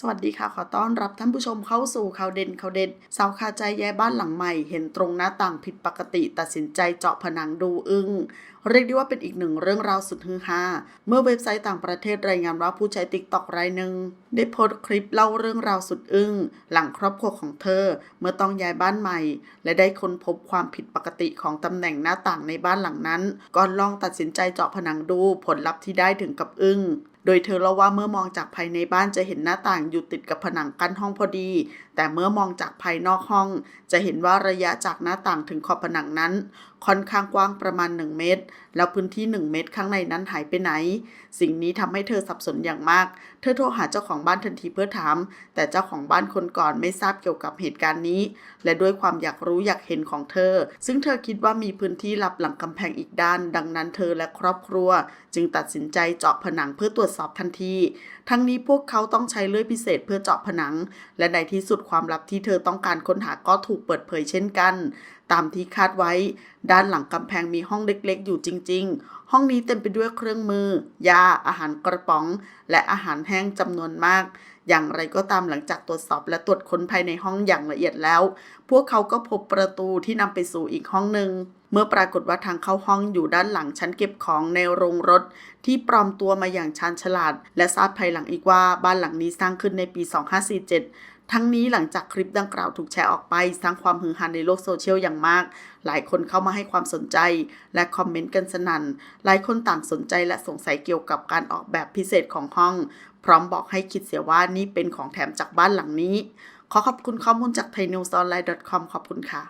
สวัสดีค่ะ ขอต้อนรับท่านผู้ชมเข้าสู่ข่าวเด่นข่าวเด็ดสาวคาใจแย่บ้านหลังใหม่ เห็นตรงหน้าต่างผิดปกติ ตัดสินใจเจาะผนังดูอึ้งเรียกได้ว่าเป็นอีกหนึ่งเรื่องราวสุดฮือฮาเมื่อเว็บไซต์ต่างประเทศรายงานว่าผู้ใช้ติ๊กต็อกรายหนึ่งได้โพสต์คลิปเล่าเรื่องราวสุดอึ้งหลังครอบครัวของเธอ เมื่อต้องย้ายบ้านใหม่ และได้ค้นพบความผิดปกติของตำแหน่งหน้าต่างในบ้านหลังนั้น ก่อนลองตัดสินใจเจาะผนังดูผลลัพธ์ที่ได้ถึงกับอึ้ง โดยเธอเล่าว่าเมื่อมองจากภายในบ้านจะเห็นหน้าต่างอยู่ติดกับผนังกั้นห้องพอดี แต่เมื่อมองจากภายนอกห้อง จะเห็นว่าระยะจากหน้าต่างถึงขอบผนังนั้น ค่อนข้างกว้างประมาณ 1 เมตร แล้วพื้นที่ 1 เมตร ข้างในนั้นหายไปไหน สิ่งนี้ทำให้เธอสับสนอย่างมาก เธอโทรหาเจ้าของบ้านทันทีเพื่อถาม แต่เจ้าของบ้านคนก่อนไม่ทราบเกี่ยวกับเหตุการณ์นี้ และด้วยความอยากรู้อยากเห็นของเธอ ซึ่งเธอคิดว่ามีพื้นที่ลับหลังกำแพงอีกด้าน ดังนั้นเธอและครอบครัว จึงตัดสินใจเจาะผนังเพื่อตรวจสอบทันที ทั้งนี้พวกเขาต้องใช้เลื่อยพิเศษเพื่อเจาะผนัง และในที่สุดความลับที่เธอต้องการค้นหาก็ถูกเปิดเผยเช่นกันตามที่คาดไว้ ด้านหลังกำแพงมีห้องเล็กๆ อยู่จริงๆห้องนี้เต็มไปด้วยเครื่องมือ ยา อาหารกระป๋อง และอาหารแห้งจำนวนมาก อย่างไรก็ตามหลังจากตรวจสอบและตรวจค้นภายในห้องอย่างละเอียดแล้ว พวกเขาก็พบประตูที่นำไปสู่อีกห้องหนึ่ง เมื่อปรากฏว่าทางเข้าห้องอยู่ด้านหลังชั้นเก็บของในโรงรถ ที่ปลอมตัวมาอย่างชาญฉลาด และทราบภายหลังอีกว่าบ้านหลังนี้สร้างขึ้นในปี 2547ทั้งนี้หลังจากคลิปดังกล่าวถูกแชร์ออกไปสร้างความฮือฮาในโลกโซเชียลอย่างมาก หลายคนเข้ามาให้ความสนใจ และคอมเมนต์กันสนั่นหลายคนต่างสนใจและสงสัยเกี่ยวกับการออกแบบพิเศษของห้อง พร้อมบอกให้คิดเสียว่านี่เป็นของแถมจากบ้านหลังนี้ ขอขอบคุณข้อมูลจาก thainews online com ขอบคุณค่ะ